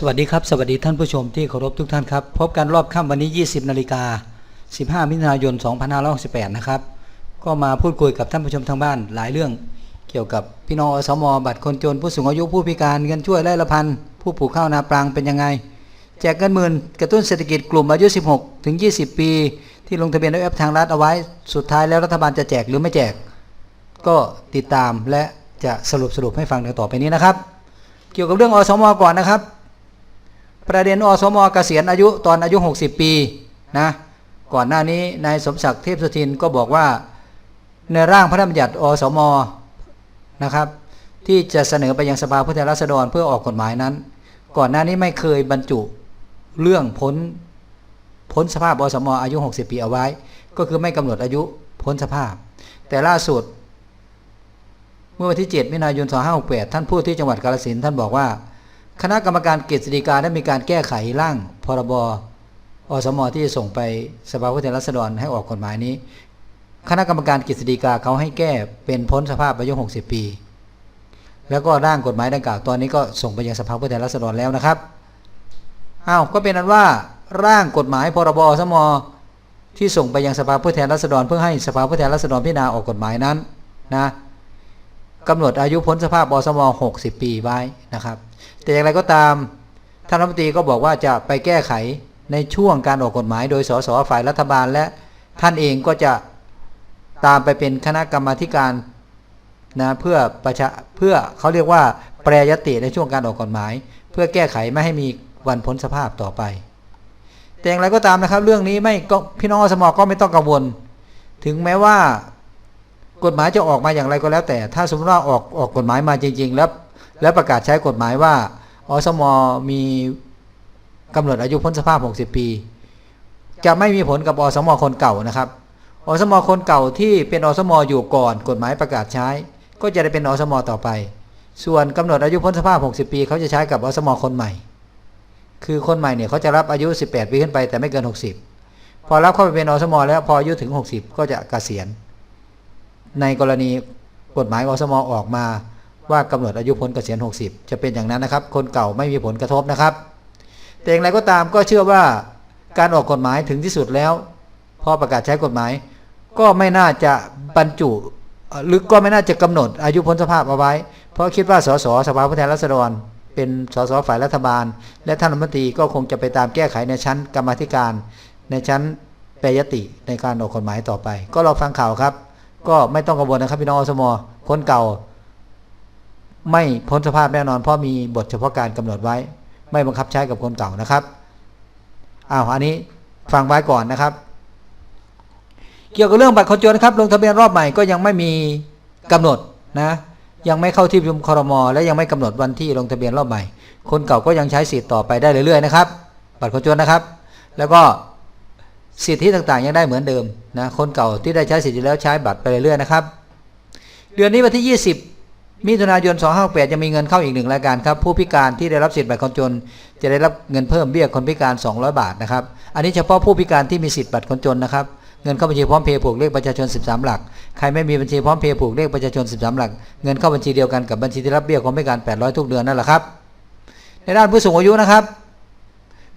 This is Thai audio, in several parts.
สวัสดีครับ สวัสดีท่านผู้ชมที่เคารพทุกท่านครับ พบกันรอบค่ำวันนี้ 20 นาฬิกา 15 มิถุนายน 2568 นะครับ ก็มาพูดคุยกับท่านผู้ชมทางบ้านหลายเรื่อง เกี่ยวกับพี่น้องอสมบัตรคนจนผู้สูงอายุผู้พิการเงินช่วยไร่ละพันผู้ปลูกข้าวนาปรังเป็นยังไง แจกเงินหมื่นกระตุ้นเศรษฐกิจกลุ่มอายุ 16 ถึง 20 ปี ที่ลงทะเบียนด้วยแอปทางรัฐเอาไว้ สุดท้ายแล้วรัฐบาลจะแจกหรือไม่แจก ก็ติดตามและจะสรุปสรุปให้ฟังดังต่อไปนี้นะครับ เกี่ยวกับเรื่องอสมก่อนนะครับ ประเด็นอสมเกษียณอายุตอนอายุ 60 ปีนะก่อนหน้านี้นายสมศักดิ์เทพสุทินก็บอกว่า ในร่างพระราชบัญญัติอสมนะครับ ที่จะเสนอไปยังสภาผู้แทนราษฎรเพื่อออกกฎหมายนั้น ก่อนหน้านี้ไม่เคยบรรจุเรื่องพ้นพ้นสภาพอสมอายุ 60 ปีเอาไว้ ก็คือไม่กำหนดอายุพ้นสภาพ แต่ล่าสุด เมื่อวันที่ 7 มิถุนายน 2568 ท่านพูดที่จังหวัดกาฬสินธุ์ท่านบอกว่า คณะกรรมการกฤษฎีกาได้มีการแก้ไขร่างพรบอสมที่จะส่งไปสภาผู้แทนราษฎรให้ออกกฎหมายนี้ คณะกรรมการกฤษฎีกาเขาให้แก้เป็นพ้นสภาพอายุ 60 ปี แล้วก็ร่างกฎหมายดังกล่าวตอนนี้ก็ส่งไปยังสภาผู้แทนราษฎรแล้วนะครับอ้าวก็เป็นนั้นว่าร่างกฎหมายพรบอสมที่ส่งไปยังสภาผู้แทนราษฎรเพื่อให้สภาผู้แทนราษฎรพิจารณาออกกฎหมายนั้นนะกำหนดอายุพ้นสภาพอสม 60 ปีไว้นะครับ แต่อย่างไรก็ตามท่านรัฐมนตรีก็บอกว่าจะไปแก้ไขในช่วงการออกกฎหมาย โดยสสฝ่ายรัฐบาลและท่านเองก็จะตามไปเป็นคณะกรรมาการนะเพื่อประชาเพื่อเขาเรียกว่าแปรยติในช่วงการออกกฎหมาย เพื่อแก้ไขไม่ให้มีวันพ้นสภาพต่อไป แต่อย่างไรก็ตามนะครับ เรื่องนี้ไม่ก็พี่น้องสมอก็ไม่ต้องกังวล ถึงแม้ว่ากฎหมายจะออกมาอย่างไรก็แล้วแต่ ถ้าสมมติว่าออกออกกฎหมายมาจริง ๆ แล้ว แล้วประกาศใช้กฎหมายว่าอสมมีกำหนดอายุพ้นสภาพ 60 ปี จะไม่มีผลกับอสมคนเก่านะครับอสมคนเก่าที่เป็นอสมอยู่ก่อน กฎหมายประกาศใช้ ก็จะได้เป็นอสมต่อไป ส่วนกำหนดอายุพ้นสภาพ 60 ปีเขาจะใช้กับอสมคนใหม่ คือคนใหม่เนี่ยเขาจะรับอายุ 18 ปีขึ้นไปแต่ไม่เกิน 60 พอรับเข้าไปเป็นอสมแล้วพออายุถึง 60 ก็จะเกษียณ ในกรณีกฎหมายอสมออกมา ว่ากำหนดอายุพ้นเกษียณ 60 จะเป็นอย่างนั้นนะครับ คนเก่าไม่มีผลกระทบนะครับ แต่อย่างไรก็ตามก็เชื่อว่าการออกกฎหมายถึงที่สุดแล้ว พอประกาศใช้กฎหมาย ก็ไม่น่าจะบรรจุหรือก็ไม่น่าจะกำหนดอายุพ้นสภาพเอาไว้ เพราะคิดว่าสสสภาผู้แทนราษฎร เป็นสสฝ่ายรัฐบาล และท่านรัฐมนตรีก็คงจะไปตามแก้ไขในชั้นกรรมธิการ ในชั้นแปรยติในการออกกฎหมายต่อไป ก็รอฟังข่าวครับ ก็ไม่ต้องกังวลนะครับพี่น้องอสมคนเก่า ไม่พ้นสภาพแน่นอน เพราะมีบทเฉพาะการกำหนดไว้ ไม่บังคับใช้กับคนเก่านะครับอ้าวอันนี้ฟังไว้ก่อนนะครับ เกี่ยวกับเรื่องบัตรคนจนครับ ลงทะเบียนรอบใหม่ก็ยังไม่มีกำหนดนะยังไม่เข้าที่ประชุมครมอและยังไม่กำหนดวันที่ลงทะเบียนรอบใหม่ คนเก่าก็ยังใช้สิทธิ์ต่อไปได้เรื่อยๆนะครับบัตรคนจนนะครับ แล้วก็สิทธิต่างๆยังได้เหมือนเดิมนะคนเก่าที่ได้ใช้สิทธิ์แล้วใช้บัตรไปเรื่อยๆนะครับ เดือนนี้วันที่ 20 มิถุนายน 258จะมีเงินเข้าอีกหนึ่งรายการครับผู้พิการที่ได้รับสิทธิ์บัตรคนจน จะได้รับเงินเพิ่มเบี้ยคนพิการ 200 บาทนะครับอันนี้เฉพาะผู้พิการที่มีสิทธิ์บัตรคนจนนะครับเงินเข้าบัญชีพร้อมเพย์ผูกเลขประชาชน 13 หลักใครไม่มีบัญชีพร้อมเพย์ผูกเลขประชาชน 13 หลัก เงินเข้าบัญชีเดียวกันกับบัญชีที่รับเบี้ยคนพิการ 800 ทุกเดือนนั่นแหละครับในด้านผู้สูงอายุนะครับ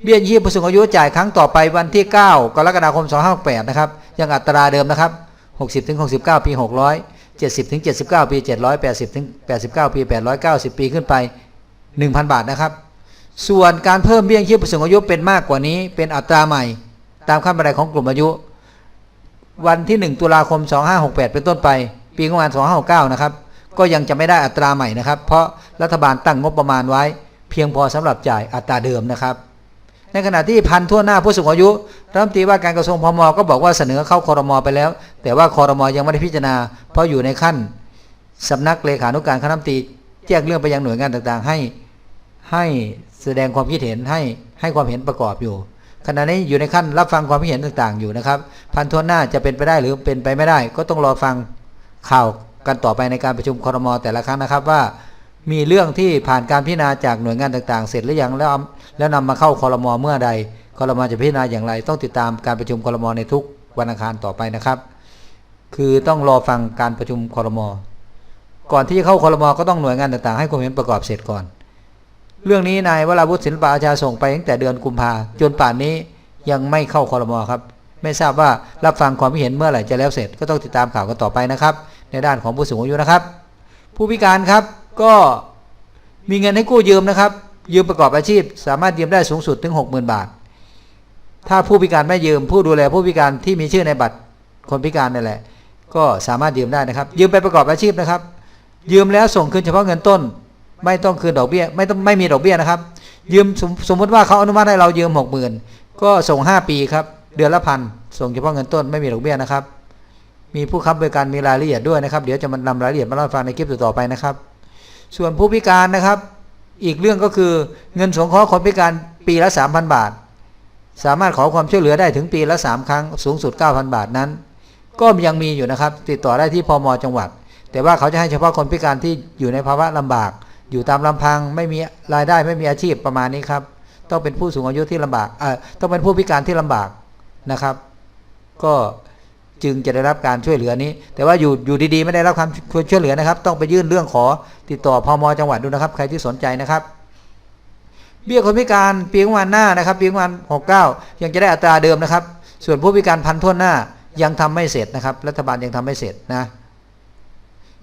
เบี้ยยี่ผู้สูงอายุจ่ายครั้งต่อไปวันที่ 9 กรกฎาคม 2568นะครับยังอัตราเดิมนะครับ 60-69 ปี 600 70ถึง79 ปี 780ถึง89 ปี 890 ปีขึ้นไป 1,000 บาทนะครับ ส่วนการเพิ่มเบี้ยชีพผู้สูงอายุเป็นมากกว่านี้ เป็นอัตราใหม่ ตามขั้นบันไดของกลุ่มอายุ วันที่ 1 ตุลาคม 2568 เป็นต้นไป ปีงบประมาณ 2569 นะครับ ก็ยังจะไม่ได้อัตราใหม่นะครับ เพราะรัฐบาลตั้งงบประมาณไว้ เพียงพอสำหรับจ่ายอัตราเดิมนะครับ ในขณะที่พันทั่วหน้าผู้สูงอายุรัฐมนตรีว่าการกระทรวงพมก็บอกว่าเสนอเข้าคอรมอไปแล้ว แต่ว่าคอรมอยังไม่ได้พิจารณา เพราะอยู่ในขั้นสำนักเลขานุการคณะรัฐมนตรีแจ้งเรื่องไปยังหน่วยงานต่างๆ ให้ให้แสดงความคิดเห็นให้ให้ความเห็นประกอบอยู่ขณะนี้อยู่ในขั้นรับฟังความคิดเห็นต่างๆ อยู่นะครับ พันทั่วหน้าจะเป็นไปได้หรือเป็นไปไม่ได้ ก็ต้องรอฟังข่าวกันต่อไปในการประชุมคอรมอแต่ละครั้งนะครับว่า มีเรื่องที่ผ่านการพิจารณาจากหน่วยงานต่างๆ เสร็จหรือยังแล้วเอาแล้วนำมาเข้าคอรมอเมื่อใดคอรมอจะพิจารณาอย่างไร ต้องติดตามการประชุมคอรมอในทุกวันอังคารต่อไปนะครับ คือต้องรอฟังการประชุมคอรมอก่อนที่จะเข้าคอรมอก็ต้องหน่วยงานต่างๆ ให้ความเห็นประกอบเสร็จก่อน เรื่องนี้นายวราวุฒิศิลปอาชาส่งไปตั้งแต่เดือนกุมภาจนป่านนี้ยังไม่เข้าคอรมอครับ ไม่ทราบว่ารับฟังความเห็นเมื่อไหร่จะแล้วเสร็จก็ต้องติดตามข่าวกันต่อไปนะครับ ในด้านของผู้สูงอายุนะครับ ผู้พิการครับ ก็มีเงินให้กู้ยืมนะครับ ยืมประกอบอาชีพ สามารถยืมได้สูงสุดถึง 60,000 บาท ถ้าผู้พิการไม่ยืม ผู้ดูแลผู้พิการที่มีชื่อในบัตรคนพิการนั่นแหละ ก็สามารถยืมได้นะครับ ยืมไปประกอบอาชีพนะครับ ยืมแล้วส่งคืนเฉพาะเงินต้น ไม่ต้องคืนดอกเบี้ย ไม่ต้องไม่มีดอกเบี้ยนะครับ ยืมสมสมมติว่าเขาอนุมัติให้เรายืมหกหมื่นก็ส่ง 5 ปีครับ เดือนละพันส่งเฉพาะเงินต้นไม่มีดอกเบี้ยนะครับ มีผู้ค้ำบริการมีรายละเอียดด้วยนะครับ เดี๋ยวจะมานำรายละเอียดมาเล่าฟังในคลิปต่อไปนะครับ ส่วนผู้พิการนะครับ อีกเรื่องก็คือเงินสงเคราะห์คนพิการปีละ 3,000 บาท สามารถขอความช่วยเหลือได้ถึงปีละ 3 ครั้งสูงสุด 9,000 บาทนั้น ก็ยังมีอยู่นะครับ ติดต่อได้ที่พมจังหวัด แต่ว่าเขาจะให้เฉพาะคนพิการที่อยู่ในภาวะลำบาก อยู่ตามลำพังไม่มีรายได้ไม่มีอาชีพประมาณนี้ครับต้องเป็นผู้สูงอายุที่ลำบากเอ่อต้องเป็นผู้พิการที่ลำบากนะครับ ก็ จึงจะได้รับการช่วยเหลือนี้ แต่ว่าอยู่อยู่ดีๆไม่ได้รับความช่วยเหลือนะครับ ต้องไปยื่นเรื่องขอติดต่อพมจังหวัดดูนะครับ ใครที่สนใจนะครับ เบี้ยคนพิการปีงบประมาณหน้านะครับปีงบประมาณ69 ยังจะได้อัตราเดิมนะครับ ส่วนผู้พิการพันทั่วหน้ายังทำไม่เสร็จนะครับ รัฐบาลยังทำไม่เสร็จนะ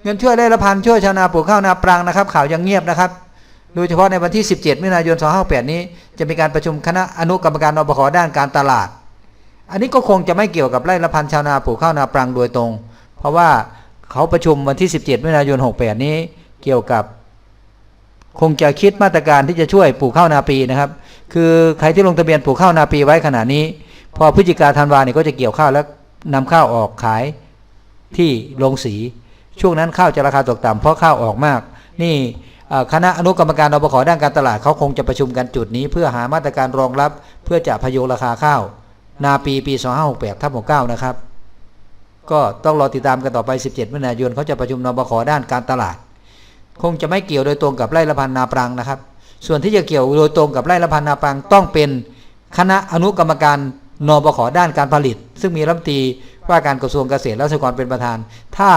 เงินช่วยไร่ละพันช่วยชาวนาปลูกข้าวนาปรังนะครับ ข่าวยังเงียบนะครับโดยเฉพาะในวันที่ 17 มิถุนายน 2568 นี้ จะมีการประชุมคณะอนุกรรมการอบขด้านการตลาด อันนี้ก็คงจะไม่เกี่ยวกับไร่ละพันชาวนาปลูกข้าวนาปรังโดยตรง เพราะว่าเขาประชุมวันที่ 17มิถุนายน 68 นี้เกี่ยวกับ คงจะคิดมาตรการที่จะช่วยปลูกข้าวนาปีนะครับ คือใครที่ลงทะเบียนปลูกข้าวนาปีไว้ขณะนี้ พอพฤศจิกาธันวาเนี่ยก็จะเกี่ยวข้าวแล้วนำข้าวออกขายที่โรงสี ช่วงนั้นข้าวจะราคาตกต่ำเพราะข้าวออกมาก นี่คณะอนุกรรมการอบขด้านการตลาดเขาคงจะประชุมกันจุดนี้ เพื่อหามาตรการรองรับ เพื่อจะพยุงราคาข้าว นาปีปี 2568ทับ69 นะครับ ก็ต้องรอติดตามกันต่อไป 17 มิถุนายนเขาจะประชุมนบขด้านการตลาด คงจะไม่เกี่ยวโดยตรงกับไร่ละพันนาปรังนะครับ ส่วนที่จะเกี่ยวโดยตรงกับไร่ละพันนาปรังต้องเป็นคณะอนุกรรมการนบขด้านการผลิต ซึ่งมีรัฐมนตรีว่าการกระทรวงเกษตรและสหกรณ์เป็นประธาน ถ้า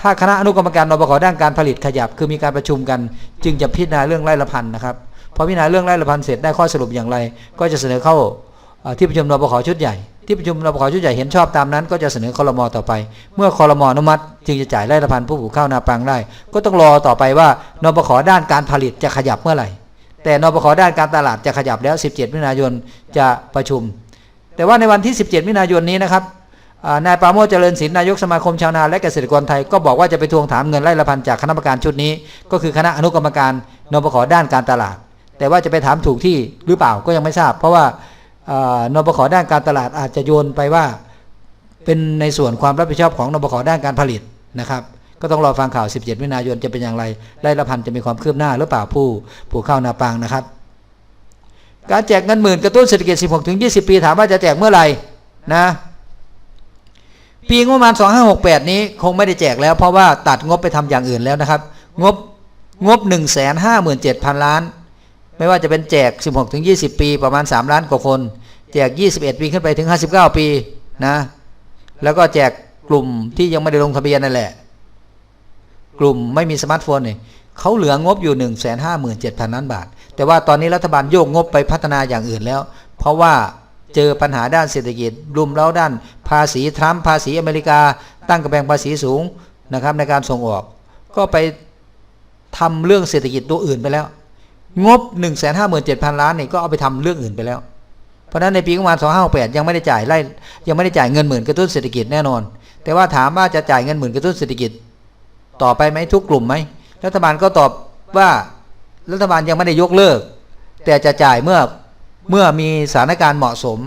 ถ้าคณะอนุกรรมการนบขด้านการผลิตขยับ คือมีการประชุมกัน จึงจะพิจารณาเรื่องไร่ละพันนะครับพอพิจารณาเรื่องไร่ละพันเสร็จได้ข้อสรุปอย่างไร ก็จะเสนอเข้า ที่ประชุมนบขชุดใหญ่ที่ประชุมนบขชุดใหญ่เห็นชอบตามนั้น ก็จะเสนอคอรมอต่อไป เมื่อคอรมอนุมัติจึงจะจ่ายไร่ละพันผู้ปลูกข้าวนาปรังได้ ก็ต้องรอต่อไปว่านบขด้านการผลิตจะขยับเมื่อไหร่ แต่นบขด้านการตลาดจะขยับแล้ว 17 มิถุนายนจะประชุม แต่ว่าในวันที่ 17 มิถุนายนนี้นะครับนายปราโมชเจริญศิลป์นายกสมาคมชาวนาและเกษตรกรไทยก็บอกว่าจะไปทวงถามเงินไร่ละพันจากคณะกรรมการชุดนี้ ก็คือคณะอนุกรรมการนบขด้านการตลาด แต่ว่าจะไปถามถูกที่หรือเปล่าก็ยังไม่ทราบ เพราะว่า นบขด้านการตลาดอาจจะโยนไปว่า เป็นในส่วนความรับผิดชอบของนบขด้านการผลิตนะครับก็ต้องรอฟังข่าว 17 มิถุนายนจะเป็นอย่างไร ไร่ละพันจะมีความคืบหน้าหรือเปล่าผู้ปลูกข้าวนาปางนะครับ การแจกเงินหมื่นกระตุ้นเศรษฐกิจ 16 ถึง 20 ปีถามว่าจะแจกเมื่อไหร่นะ ปีงบประมาณ 2568 นี้คงไม่ได้แจกแล้ว เพราะว่าตัดงบไปทำอย่างอื่นแล้วนะครับ งบงบ 157,000 ล้าน ไม่ว่าจะเป็นแจก 16 ถึง 20 ปีประมาณ 3 ล้านกว่าคน แจก 21 ปีขึ้นไปถึง 59 ปีนะ แล้วก็แจกกลุ่มที่ยังไม่ได้ลงทะเบียนนั่นแหละ กลุ่มไม่มีสมาร์ทโฟนเนี่ยเขาเหลืองบอยู่ 1 5 7 0 0 0ล้านบาท แต่ว่าตอนนี้รัฐบาลโยกงบไปพัฒนาอย่างอื่นแล้ว เพราะว่าเจอปัญหาด้านเศรษฐกิจรุมเร้าด้านภาษีทรัมป์ภาษีอเมริกา ตั้งกระแพงภาษีสูงนะครับในการส่งออก ก็ไปทำเรื่องเศรษฐกิจตัวอื่นไปแล้ว งบ 1 5 7 0 0 0 ล้านนี่ก็เอาไปทำเรื่องอื่นไปแล้ว เพราะนั้นในปีประมาณ2568ยังไม่ได้จ่ายไล่ยังไม่ได้จ่ายเงินหมื่นกระตุ้นเศรษฐกิจแน่นอน แต่ว่าถามว่าจะจ่ายเงินหมื่นกระตุ้นเศรษฐกิจ ต่อไปไหมทุกกลุ่มไหมรัฐบาลก็ตอบว่ารัฐบาลยังไม่ได้ยกเลิก แต่จะจ่ายเมื่อเมื่อมีสถานการณ์เหมาะสม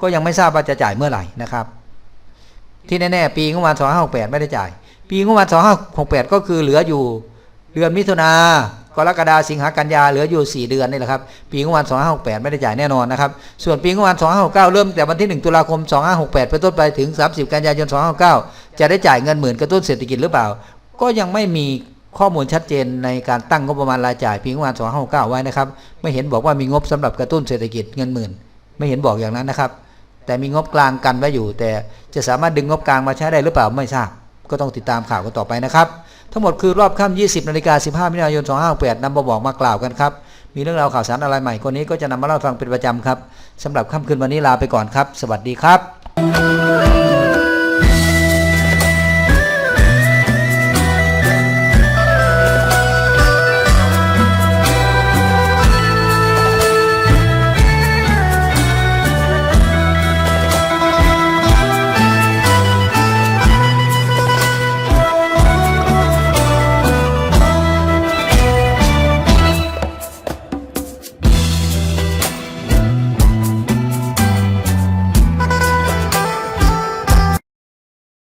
ก็ยังไม่ทราบว่าจะจ่ายเมื่อไหร่นะครับ ที่แน่ๆปีงบประมาณ2568ไม่ได้จ่าย ปีงบประมาณ2568ก็คือเหลืออยู่เดือนมิถุนา กรกฎาสิงหากันยาเหลืออยู่ 4 เดือนนี่แหละครับ ปีงบประมาณ2568 ไม่ได้จ่ายแน่นอนนะครับ ส่วนปีงบประมาณ2569 เริ่มแต่วันที่ 1 ตุลาคม 2568 เป็นต้นไปถึง 30 กันยายน 2569 จะได้จ่ายเงินหมื่นกระตุ้นเศรษฐกิจหรือเปล่า ก็ยังไม่มีข้อมูลชัดเจนในการตั้งงบประมาณรายจ่ายปีงบประมาณ2569 ไว้นะครับ ไม่เห็นบอกว่ามีงบสำหรับกระตุ้นเศรษฐกิจเงินหมื่น ไม่เห็นบอกอย่างนั้นนะครับ แต่มีงบกลางกันไว้อยู่ แต่จะสามารถดึงงบกลางมาใช้ได้หรือเปล่าไม่ทราบ ก็ต้องติดตามข่าวกันต่อไปนะครับ ทั้งหมดคือรอบค่ำ20นาฬิกา15มิถุนายน2568นำมาบอกมากล่าวกันครับ มีเรื่องราวข่าวสารอะไรใหม่คนนี้ก็จะนำมาเล่าฟังเป็นประจำครับสำหรับค่ำคืนวันนี้ลาไปก่อนครับ สวัสดีครับ